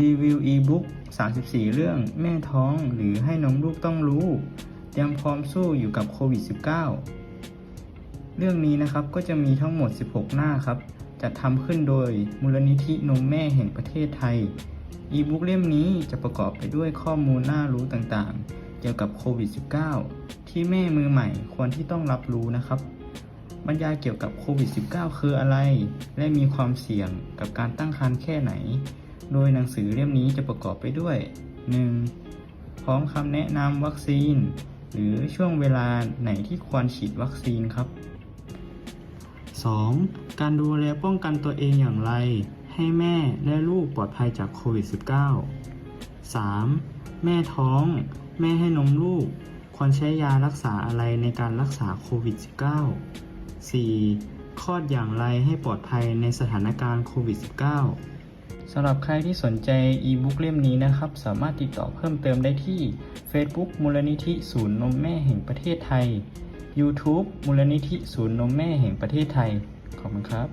รีวิวอีบุ๊ก34 เรื่องแม่ท้องหรือให้นมลูกต้องรู้ เตรียมพร้อมสู้อยู่กับโควิด -19 เรื่องนี้นะครับก็จะมีทั้งหมด 16 หน้าครับ จัดทำขึ้นโดยมูลนิธินมแม่แห่งประเทศไทย อีบุ๊กเล่มนี้จะประกอบไปด้วยข้อมูลน่ารู้ต่างๆ เกี่ยวกับโควิด -19 ที่แม่มือใหม่ควรที่ต้องรับรู้นะครับ บรรยายเกี่ยวกับโควิด -19 คืออะไร และมีความเสี่ยงกับการตั้งครรภ์แค่ไหน โดยหนังสือเล่มนี้จะประกอบไปด้วย 1. พร้อมคำแนะนำวัคซีน หรือช่วงเวลาไหนที่ควรฉีดวัคซีนครับ 2. การดูแลป้องกันตัวเองอย่างไร ให้แม่และลูกปลอดภัยจากโควิด -19 3. แม่ท้อง แม่ให้นมลูก ควรใช้ยารักษาอะไรในการรักษาโควิด -19 4. คลอดอย่างไรให้ปลอดภัยในสถานการณ์โควิด -19 สำหรับใครที่สนใจอีบุ๊กเล่มนี้นะครับ สามารถติดต่อเพิ่มเติมได้ที่ Facebook มูลนิธิศูนย์นมแม่แห่งประเทศไทย YouTube มูลนิธิศูนย์นมแม่แห่งประเทศไทย ขอบคุณครับ